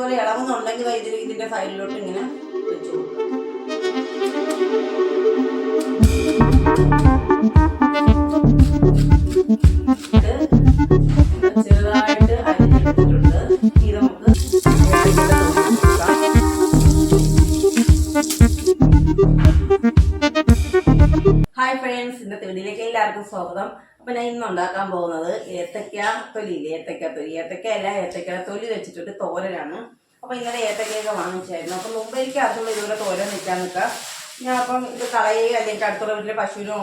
ഇതുപോലെ ഇളകുന്നുണ്ടെങ്കിൽ ദാ ഇതിൽ ഇതിന്റെ ഫയലിലോട്ട് ഇങ്ങനെ വെച്ചു കൊടുക്കുക. ഇന്നത്തെ വീഡിയോയിലേക്ക് എല്ലാവർക്കും സ്വാഗതം. അപ്പൊ ഞാൻ ഇന്ന് ഉണ്ടാക്കാൻ പോകുന്നത് ഏത്തക്ക തൊലിയില്ലേ ഏത്തക്ക തൊലി. ഏത്തക്ക അല്ല ഏത്തക്ക തൊലി വെച്ചിട്ടൊരു തോരനാണ്. അപ്പൊ ഇന്നലെ ഏത്തക്കയൊക്കെ വാങ്ങിച്ചായിരുന്നു. അപ്പൊ മുമ്പ് എനിക്ക് അതുള്ള ഇതുപോലെ തോരൻ വെക്കാൻ നിൽക്കാം. ഞാൻ അപ്പം ഇത് കളയുകയോ അല്ലെങ്കിൽ അടുത്തുള്ള വീട്ടിലെ പശുവിനോ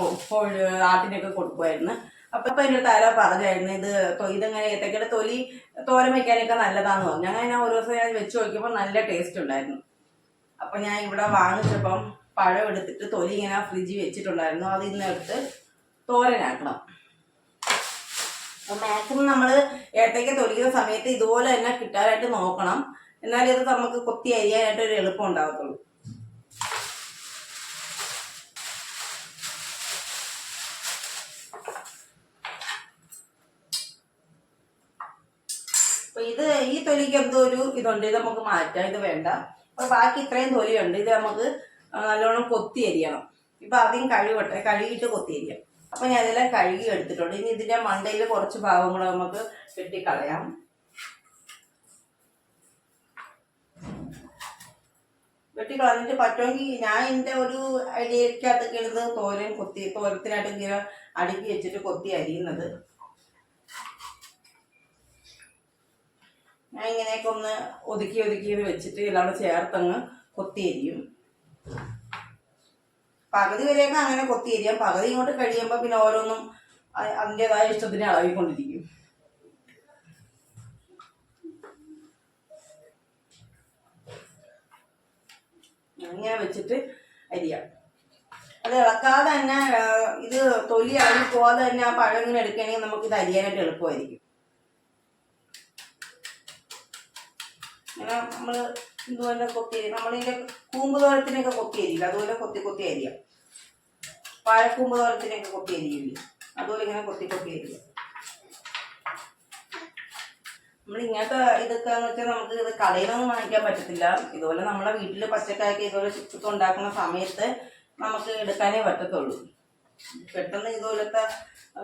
ആട്ടിനൊക്കെ കൊടുക്കുമായിരുന്നു അപ്പൊ ഇപ്പൊ എന്റെ താര പറഞ്ഞായിരുന്നു ഇത് ഇതെങ്ങനെ ഏത്തക്കയുടെ തൊലി തോരൻ വെക്കാനൊക്കെ നല്ലതാന്ന് പറഞ്ഞു. അങ്ങനെ ഞാൻ ഒരു ദിവസം ഞാൻ വെച്ച് നോക്കിയപ്പോൾ നല്ല ടേസ്റ്റ് ഉണ്ടായിരുന്നു. അപ്പൊ ഞാൻ ഇവിടെ വാങ്ങിച്ചപ്പം പഴം എടുത്തിട്ട് തൊലി ഇങ്ങനെ ഫ്രിഡ്ജിൽ വെച്ചിട്ടുണ്ടായിരുന്നു. അത് ഇന്നെടുത്ത് തോരനാക്കണം. മാക്സിമം നമ്മൾ ഏട്ടയ്ക്ക് തൊലിക്കുന്ന സമയത്ത് ഇതുപോലെ തന്നെ കിട്ടാനായിട്ട് നോക്കണം. എന്നാലേ ഇത് നമുക്ക് കൊത്തി അരിയാനായിട്ട് ഒരു എളുപ്പം ഉണ്ടാകത്തുള്ളൂ അപ്പൊ ഇത് ഈ തൊലിക്ക് എന്തോ ഒരു ഇതുണ്ട്. ഇത് നമുക്ക് മാറ്റാം. ഇത് വേണ്ട. അപ്പൊ ബാക്കി ഇത്രയും തൊലിയുണ്ട്. ഇത് നമുക്ക് നല്ലോണം കൊത്തി അരിയണം. ഇപ്പൊ ആദ്യം കഴുകട്ടെ കഴുകിയിട്ട് കൊത്തി അരിയാം. അപ്പൊ ഞാൻ ഇതെല്ലാം കഴുകി എടുത്തിട്ടുണ്ട്. ഇനി ഇതിന്റെ മണ്ടയിൽ കുറച്ച് ഭാഗം കൂടെ നമുക്ക് വെട്ടിക്കളയാം വെട്ടിക്കളഞ്ഞിട്ട് പറ്റുമെങ്കിൽ ഞാൻ എന്റെ ഒരു ഐഡിയക്കകത്തൊക്കെ കിടന്ന് തോരൻ കൊത്തി തോരത്തിനായിട്ട് ഇങ്ങനെ അടുക്കി വെച്ചിട്ട് കൊത്തി അരിയുന്നത്. ഞാൻ ഇങ്ങനെയൊക്കെ ഒന്ന് ഒതുക്കി ഒതുക്കി വെച്ചിട്ട് എല്ലാം കൂടെ ചേർത്തങ്ങ് കൊത്തി അരിയും. പകുതി വരെയൊക്കെ അങ്ങനെ കൊത്തി അരിയാം പകുതി ഇങ്ങോട്ട് കഴിയുമ്പോൾ പിന്നെ ഓരോന്നും അതിന്റെതായ ഇഷ്ടത്തിന് അളവിക്കൊണ്ടിരിക്കും അങ്ങനെ വെച്ചിട്ട് അരിയാം. അത് ഇളക്കാതെ തന്നെ ഇത് തൊലി അരി പോവാതെ തന്നെ ആ പഴം ഇങ്ങനെ എടുക്കുകയാണെങ്കിൽ നമുക്ക് ഇത് അരിയാനായിട്ട് എളുപ്പമായിരിക്കും. അങ്ങനെ നമ്മൾ ഇതുപോലെ കൊത്തി നമ്മളിതിന്റെ കൂമ്പ് തോരത്തിനൊക്കെ കൊത്തി അരിയില്ല അതുപോലെ കൊത്തി കൊത്തി അരിയാം. വാഴക്കൂമ്പ് തോരത്തിനൊക്കെ കൊത്തി അരിയില്ലേ? അതുപോലെ ഇങ്ങനെ കൊത്തി കൊത്തി അരിയാം. നമ്മൾ ഇങ്ങനത്തെ ഇതൊക്കെ എന്ന് വെച്ചാൽ നമുക്ക് ഇത് കടയിൽ വാങ്ങിക്കാൻ പറ്റത്തില്ല. ഇതുപോലെ നമ്മളെ വീട്ടിൽ പച്ചക്കായൊക്കെ ഇതുപോലെ ചിപ്സൊക്കെ ഉണ്ടാക്കുന്ന സമയത്ത് നമുക്ക് എടുക്കാനേ പറ്റത്തുള്ളൂ. പെട്ടെന്ന് ഇതുപോലത്തെ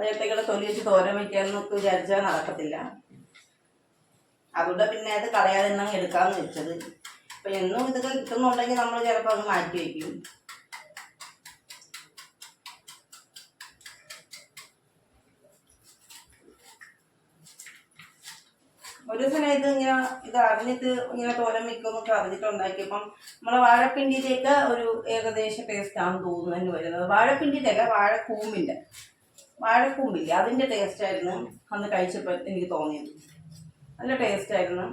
ഏത്തക്കയുടെ തൊലി വെച്ച് തോരൻ വയ്ക്കാന്നൊക്കെ വിചാരിച്ചാൽ നടക്കത്തില്ല. അതുകൊണ്ട് പിന്നെ അത് കളയാതെ തന്നെ എടുക്കാമെന്ന് വെച്ചത്. അപ്പൊ എന്നും ഇതൊക്കെ കിട്ടുന്നുണ്ടെങ്കിൽ നമ്മൾ ചിലപ്പോൾ അത് മാറ്റി വയ്ക്കും. ഒരു ഇത് ഇങ്ങനെ ഇത് അറിഞ്ഞിട്ട് ഇങ്ങനെ തോരൻ വെക്കുമെന്നൊക്കെ അറിഞ്ഞിട്ട് ഉണ്ടാക്കിയപ്പം നമ്മളെ വാഴപ്പിണ്ടിയിലേക്ക് ഒരു ഏകദേശ ടേസ്റ്റ് ആണ് തോന്നുന്നു തന്നെ വരുന്നത് വാഴപ്പിണ്ടിയുടെ അല്ല വാഴക്കൂമ്പിന്റെ വാഴക്കൂമ്പില്ലേ അതിന്റെ ടേസ്റ്റ് ആയിരുന്നു അന്ന് കഴിച്ചപ്പോൾ എനിക്ക് തോന്നിയത്. നല്ല ടേസ്റ്റ് ആയിരുന്നു.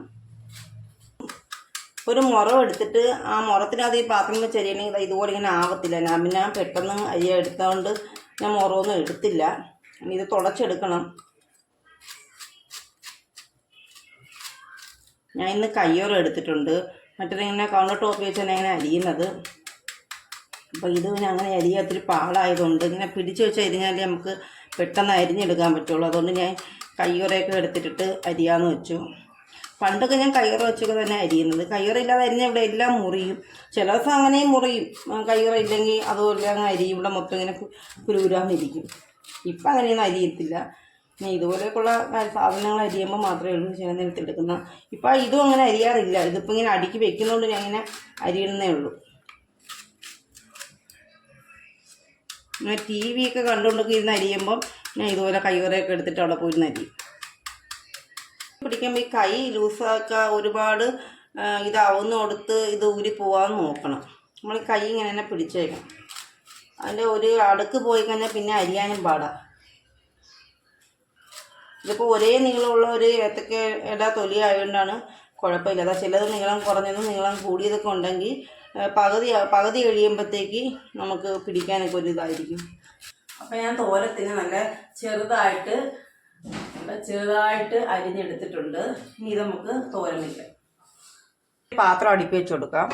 ഒരു മുറം എടുത്തിട്ട് ആ മുറത്തിനകത്ത് ഈ പാത്രം വെച്ച് അരിയണമെങ്കിൽ ഇതുപോലെ ഇങ്ങനെ ആവത്തില്ല. ഞാൻ പിന്നെ പെട്ടെന്ന് അരി എടുത്തതുകൊണ്ട് ഞാൻ മുറമൊന്നും എടുത്തില്ല. ഇനി ഇത് തുടച്ചെടുക്കണം. ഞാൻ ഇന്ന് കയ്യോറ് എടുത്തിട്ടുണ്ട്. മറ്റേ ഇങ്ങനെ കൗണ്ടർ ടോപ്പ് വെച്ചാണ് ഇങ്ങനെ അരിയുന്നത്. അപ്പോൾ ഇത് ഞാൻ അങ്ങനെ അരിയാൻ ഒത്തിരി പാടായതുകൊണ്ട് ഇങ്ങനെ പിടിച്ചു വെച്ച് അരിഞ്ഞാലേ നമുക്ക് പെട്ടെന്ന് അരിഞ്ഞെടുക്കാൻ പറ്റുള്ളൂ. അതുകൊണ്ട് ഞാൻ കയ്യോറയൊക്കെ എടുത്തിട്ടിട്ട് അരിയാന്ന് വെച്ചു. പണ്ടൊക്കെ ഞാൻ കയ്യറ വെച്ചൊക്കെ തന്നെ അരിയുന്നത്. കയ്യറില്ലാതെ അരിഞ്ഞ ഇവിടെ എല്ലാം മുറിയും. ചില ദിവസം അങ്ങനെയും മുറിയും. കയ്യറില്ലെങ്കിൽ അതുപോലെ അങ്ങ് അരിയും ഇവിടെ മൊത്തം ഇങ്ങനെ കുരുകുരാന്നിരിക്കും. ഇപ്പം അങ്ങനെയൊന്നും അരിയത്തില്ല. ഞാൻ ഇതുപോലെയൊക്കെയുള്ള സാധനങ്ങൾ അരിയുമ്പോൾ മാത്രമേ ഉള്ളൂ. ചില നേരത്തെ എടുക്കുന്ന. ഇപ്പം ഇതും അങ്ങനെ അരിയാറില്ല. ഇതിപ്പോൾ ഇങ്ങനെ അടുക്കി വെക്കുന്നതുകൊണ്ട് ഞാൻ ഇങ്ങനെ അരിയുന്നേ ഉള്ളൂ. ഞാൻ ടി വി ഒക്കെ കണ്ടുകൊണ്ടൊക്കെ ഇരുന്ന് അരിയുമ്പം ഞാൻ ഇതുപോലെ കയ്യോറയൊക്കെ എടുത്തിട്ട് അവിടെ പോയിരുന്ന് അരിയും. പിടിക്കുമ്പോൾ ഈ കൈ ലൂസാക്കുക ഒരുപാട് ഇതാവുന്ന കൊടുത്ത് ഇത് ഊരി പോവാൻ നോക്കണം. നമ്മൾ കൈ ഇങ്ങനെ തന്നെ പിടിച്ചേക്കണം. അതിന്റെ ഒരു അടുക്ക് പോയി കഴിഞ്ഞാൽ പിന്നെ അരിയാനും പാടാം. ഇതിപ്പോൾ ഒരേ നീളമുള്ള ഒരു ഏത്തക്കയുടെ തൊലി ആയതുകൊണ്ടാണ് കുഴപ്പമില്ല അതാ ചിലത് നീളം കുറഞ്ഞതും നീളം കൂടിയതൊക്കെ ഉണ്ടെങ്കിൽ പകുതി പകുതി കഴിയുമ്പോഴത്തേക്ക് നമുക്ക് പിടിക്കാനൊക്കെ ഒരു ഇതായിരിക്കും. അപ്പം ഞാൻ തോരത്തിന് നല്ല ചെറുതായിട്ട് ചെറുതായിട്ട് അരിഞ്ഞെടുത്തിട്ടുണ്ട്. ഇനി ഇത് നമുക്ക് തോരമില്ല പാത്രം അടുപ്പി വെച്ച് കൊടുക്കാം.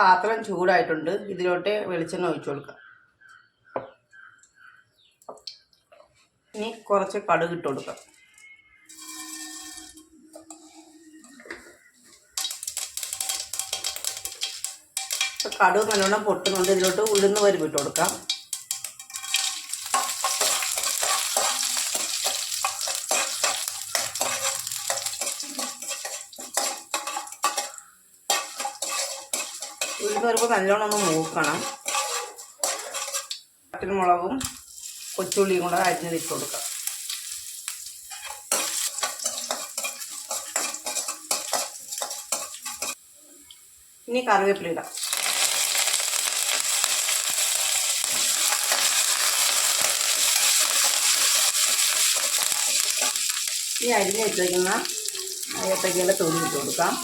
പാത്രം ചൂടായിട്ടുണ്ട്. ഇതിലോട്ട് വെളിച്ചെണ്ണ ഒഴിച്ചു കൊടുക്കാം. ഇനി കുറച്ച് കടുക് ഇട്ട് കൊടുക്കാം. കടുക് നല്ലോണം പൊട്ടുന്നുണ്ട്. ഇതിലോട്ട് ഉഴുന്ന് പരിപ്പ് കൊടുക്കാം. നല്ലോണം ഒന്ന് മൂക്കണം. മുളകും കൊച്ചുള്ളിയും കൂടെ അരിഞ്ഞത് ഇട്ട് കൊടുക്കാം. ഇനി കറിവേപ്പില ഇടാം. ഈ അരിഞ്ഞ് വെച്ചേക്കുന്ന ഏത്തക്കയുടെ തൊലി ഇട്ട് കൊടുക്കാം.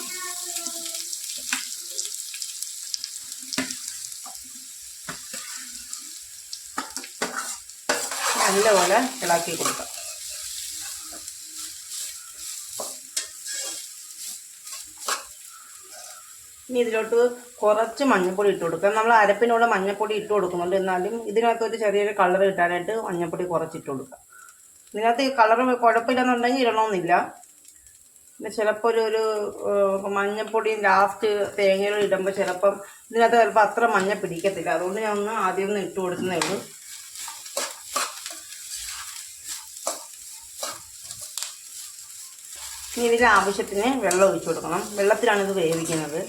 നല്ലപോലെ ഇളക്കി കൊടുക്കാം. ഇനി ഇതിലോട്ട് കുറച്ച് മഞ്ഞൾപ്പൊടി ഇട്ട് കൊടുക്കാം. നമ്മൾ അരപ്പിനുള്ള മഞ്ഞൾപ്പൊടി ഇട്ട് കൊടുക്കുന്നുണ്ട്. എന്നാലും ഇതിനകത്ത് ഒരു ചെറിയൊരു കളർ കിട്ടാനായിട്ട് മഞ്ഞൾപ്പൊടി കുറച്ച് ഇട്ട് കൊടുക്കാം. ഇതിനകത്ത് കളർ കുഴപ്പമില്ലെന്നുണ്ടെങ്കിൽ ഇടണമെന്നില്ല പിന്നെ ചിലപ്പോൾ ഒരു ഒരു ഏഹ്, മഞ്ഞൾപ്പൊടി ലാസ്റ്റ് തേങ്ങയിൽ ഇടുമ്പോൾ ചിലപ്പം ഇതിനകത്ത് ചിലപ്പോൾ അത്ര മഞ്ഞ പിടിക്കത്തില്ല. അതുകൊണ്ട് ഞാൻ ഒന്ന് ആദ്യം ഒന്ന് ഇട്ട് കൊടുക്കുന്നേ ഉള്ളൂ. ഇനി ഇതിൽ ആവശ്യത്തിന് വെള്ളം ഒഴിച്ചു കൊടുക്കണം. വെള്ളത്തിലാണ് ഇത് വേവിക്കുന്നത്.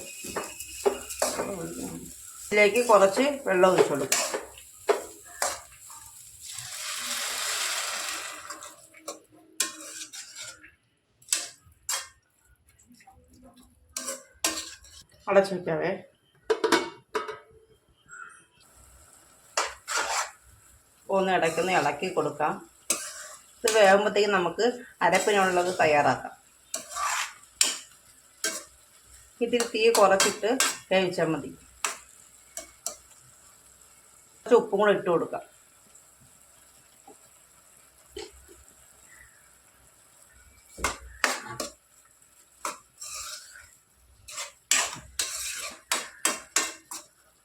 ഇതിലേക്ക് കുറച്ച് വെള്ളം ഒഴിച്ചു കൊടുക്കും. അടച്ചു വയ്ക്കാവേ ഒന്ന് ഇടയ്ക്കൊന്ന് ഇളക്കി കൊടുക്കാം. ഇത് വേകുമ്പോഴത്തേക്കും നമുക്ക് അരപ്പിനുള്ളത് തയ്യാറാക്കാം. ഇതിൽ തീ കുറച്ചിട്ട് വേവിച്ചാൽ മതി. കുറച്ച് ഉപ്പും കൂടെ ഇട്ട് കൊടുക്കാം.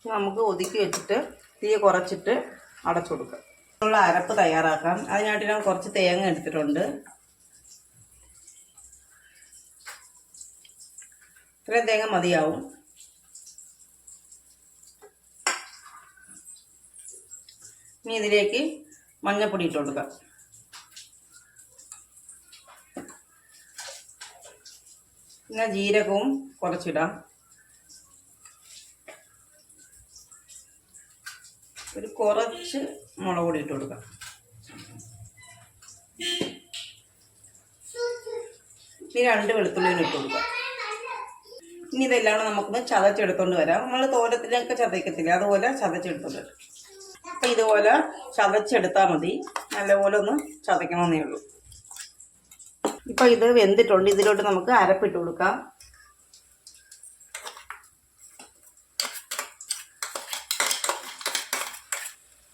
നമുക്ക് ഒതുക്കി വെച്ചിട്ട് തീ കുറച്ചിട്ട് അടച്ചു കൊടുക്കാം. അരപ്പ് തയ്യാറാക്കാം. അതിനായിട്ട് ഞാൻ കുറച്ച് തേങ്ങ എടുത്തിട്ടുണ്ട്. ഇത്രയും തേങ്ങ മതിയാവും. ഇനി ഇതിലേക്ക് മഞ്ഞപ്പൊടി ഇട്ട് കൊടുക്കാം. പിന്നെ ജീരകവും കുറച്ചിടാം. ഒരു കുറച്ച് മുളക് പൊടി ഇട്ട് കൊടുക്കാം. ഇനി രണ്ട് വെളുത്തുള്ളിയും ഇട്ട് കൊടുക്കാം. ഇനി ഇതെല്ലാം കൂടെ നമുക്കൊന്ന് ചതച്ചെടുത്തോണ്ട് വരാം. നമ്മൾ തോരത്തിലൊക്കെ ചതയ്ക്കത്തില്ല? അതുപോലെ ചതച്ചെടുത്തോണ്ട് വരാം. അപ്പം ഇതുപോലെ ചതച്ചെടുത്താൽ മതി. നല്ലപോലെ ഒന്ന് ചതയ്ക്കണമെന്നേ ഉള്ളൂ. ഇപ്പം ഇത് വെന്തിട്ടുണ്ട്. ഇതിലോട്ട് നമുക്ക് അരപ്പിട്ട് കൊടുക്കാം.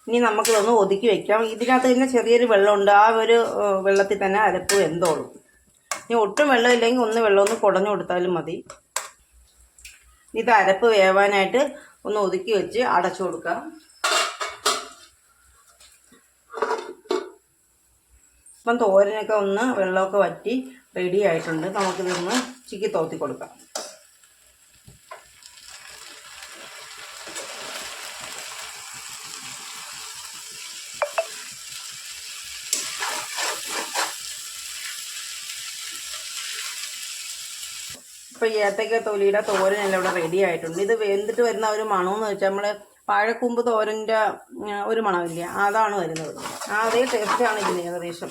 ഇനി നമുക്കിതൊന്ന് ഒതുക്കി വെക്കാം. ഇതിനകത്ത് തന്നെ ചെറിയൊരു വെള്ളമുണ്ട്. ആ ഒരു വെള്ളത്തിൽ തന്നെ അരപ്പ് വെന്തോളും. ഇനി ഒട്ടും വെള്ളമില്ലെങ്കിൽ ഒന്ന് വെള്ളം ഒന്ന് കുടഞ്ഞു കൊടുത്താലും മതി. ഇത് അരപ്പ് വേവാനായിട്ട് ഒന്ന് ഒതുക്കി വെച്ച് അടച്ചു കൊടുക്കാം. ഇപ്പം തോരനൊക്കെ ഒന്ന് വെള്ളമൊക്കെ വറ്റി റെഡി ആയിട്ടുണ്ട്. നമുക്കിതൊന്ന് ചിക്കി തോത്തി കൊടുക്കാം. ഇപ്പോൾ ഈ ഏത്തക്ക തൊലിയുടെ തോരനെല്ലാം ഇവിടെ റെഡി ആയിട്ടുണ്ട്. ഇത് വെന്തിട്ട് വരുന്ന ഒരു മണമെന്ന് വെച്ചാൽ നമ്മൾ വാഴക്കൂമ്പ് തോരന്റെ ഒരു മണമില്ല അതാണ് വരുന്നത്. ആ അതേ ടേസ്റ്റാണ് ഇതിന് ഏകദേശം.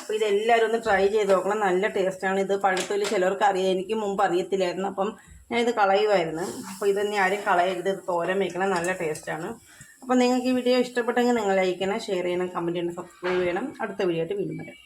അപ്പോൾ ഇതെല്ലാവരും ഒന്ന് ട്രൈ ചെയ്ത് നോക്കണം. നല്ല ടേസ്റ്റാണ് ഇത് പഴുത്തൊലി ചിലവർക്ക് അറിയാം. എനിക്ക് മുമ്പ് അറിയത്തില്ലായിരുന്നു. അപ്പം ഞാൻ ഇത് കളയുമായിരുന്നു അപ്പോൾ ഇതൊന്നും ആരും കളയരുത്. ഇത് തോരൻ വയ്ക്കണം നല്ല ടേസ്റ്റാണ് അപ്പോൾ നിങ്ങൾക്ക് ഈ വീഡിയോ ഇഷ്ടപ്പെട്ടെങ്കിൽ നിങ്ങൾ ലൈക്ക് ചെയ്യണം ഷെയർ ചെയ്യണം കമന്റ് ചെയ്യണം സബ്സ്ക്രൈബ് ചെയ്യണം. അടുത്ത വീഡിയോ ആയിട്ട് വീണ്ടും വരാം.